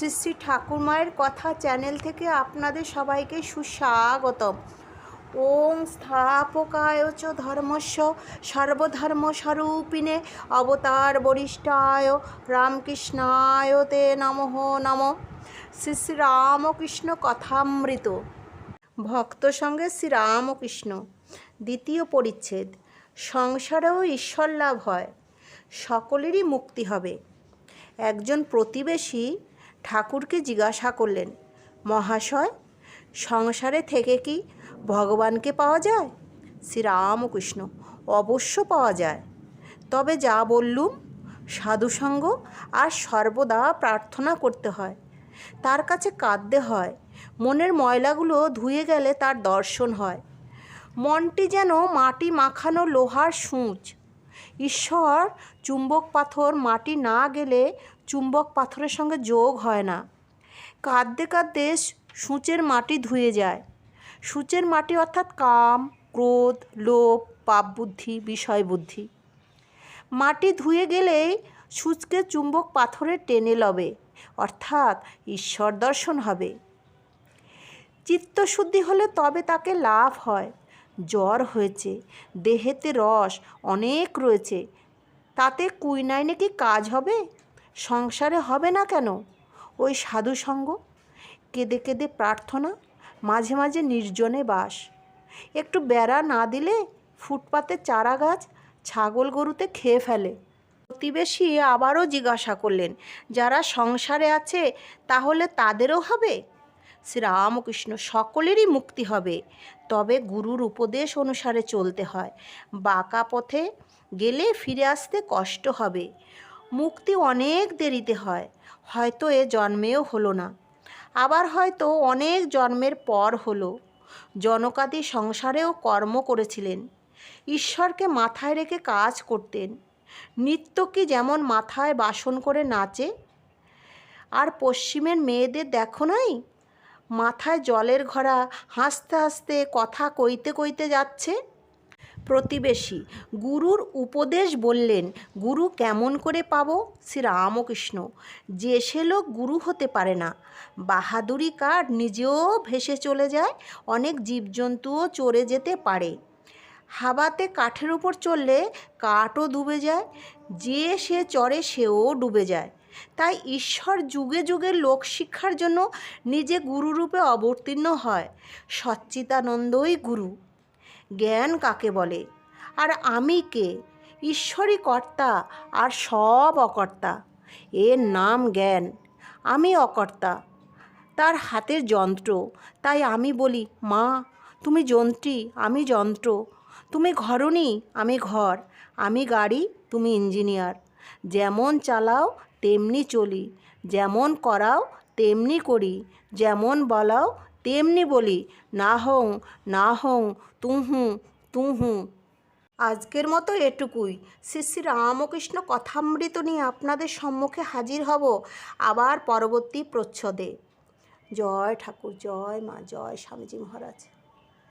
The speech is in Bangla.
শ্রী শ্রী ঠাকুরমায়ের কথা চ্যানেল থেকে আপনাদের সবাইকে সুস্বাগতম। ওং স্থাপকায় চ ধর্মস্য সর্বধর্ম স্বরূপিণে অবতার বরিষ্ঠায় রামকৃষ্ণায় তে নমঃ নম। শ্রী শ্রী রামকৃষ্ণ কথামৃত। ভক্ত সঙ্গে শ্রীরামকৃষ্ণ। দ্বিতীয় পরিচ্ছেদ। সংসারেও ঈশ্বর লাভ হয়। সকলেরই মুক্তি হবে। একজন প্রতিবেশী ঠাকুরকে জিজ্ঞাসা করলেন, মহাশয়, সংসারে থেকে কি ভগবানকে পাওয়া যায়? শ্রীরামকৃষ্ণ, অবশ্য পাওয়া যায়। তবে যা বললুম, সাধুসঙ্গ আর সর্বদা প্রার্থনা করতে হয়। তার কাছে কাঁদতে হয়, মনের ময়লাগুলো ধুয়ে গেলে তার দর্শন হয়। মনটি যেন মাটি মাখানো লোহার সূঁচ। ঈশ্বর চুম্বক পাথর মাটি না গেলে চুম্বক পাথরের সঙ্গে যোগ হয় না। কাঁদতে কাঁদতে সূচের মাটি ধুয়ে যায়। সূচের মাটি অর্থাৎ কাম, ক্রোধ, লোভ, পাপ বুদ্ধি, বিষয় বুদ্ধি। মাটি ধুয়ে গেলেই সূচকে চুম্বক পাথরে টেনে লবে, অর্থাৎ ঈশ্বর দর্শন হবে। চিত্তশুদ্ধি হলে তবে তাকে লাভ হয়। জ্বর হয়েছে, দেহেতে রস অনেক রয়েছে। তাতে কুইনাইনে কি কাজ হবে? সংসারে হবে না কেন? ওই সাধুসঙ্গ কেঁদে কেঁদে প্রার্থনা, মাঝে মাঝে নির্জনে বাস। একটু বেড়া না দিলে ফুটপাতে চারা গাছ ছাগল গরুতে খেয়ে ফেলে। প্রতিবেশী আবারও জিজ্ঞাসা করলেন, যারা সংসারে আছে, তাহলে তাদেরও হবে? শ্রীরামকৃষ্ণ সকলেরই মুক্তি হবে। তবে গুরুর উপদেশ অনুসারে চলতে হয়। বাঁকা পথে গেলে ফিরে আসতে কষ্ট হবে। মুক্তি অনেক দেরিতে হয়। হয়তো এ জন্মেও হলো না। আবার হয়তো অনেক জন্মের পর হলো। জনকাদি সংসারেও কর্ম করেছিলেন। ঈশ্বরকে মাথায় রেখে কাজ করতেন। নৃত্য কি যেমন মাথায় বাসন করে নাচে? আর পশ্চিমের মেয়েদের দেখো নাই? মাথায় জলের ঘরা হাসতে হাসতে কথা কইতে কইতে যাচ্ছে? প্রতিবেশী। গুরুর উপদেশ বললেন, গুরু কেমন করে পাবো? শ্রীরামকৃষ্ণ, যে সে লোক গুরু হতে পারে না। বাহাদুরি কাঠ নিজেও ভেসে চলে যায়, অনেক জীবজন্তুও চড়ে যেতে পারে। হাওয়াতে কাঠের উপর চললে কাঠও ডুবে যায়, যে সে চড়ে সেও ডুবে যায়। তাই ঈশ্বর যুগে যুগে লোক শিক্ষার জন্য নিজে গুরুরূপে অবতীর্ণ হয়। সচ্চিদানন্দই গুরু। জ্ঞান কাকে বলে? আর আমি কে? ঈশ্বরই কর্তা আর সব অকর্তা। এর নাম জ্ঞান। আমি অকর্তা। তার হাতের যন্ত্র। তাই আমি বলি, মা, তুমি যন্ত্রী, আমি যন্ত্র। তুমি ঘরণী, আমি ঘর। আমি গাড়ি, তুমি ইঞ্জিনিয়ার। যেমন চালাও, তেমনি চলি। যেমন করাও, তেমনি করি। যেমন বলাও তেমনি বলি, না হং না হং তুহু তুহু আজকের মতো এটুকুই। শ্রী শ্রী রামকৃষ্ণ কথামৃত নিয়ে আপনাদের সম্মুখে হাজির হব আবার পরবর্তী প্রচ্ছদে। জয় ঠাকুর, জয় মা, জয় স্বামীজি মহারাজ।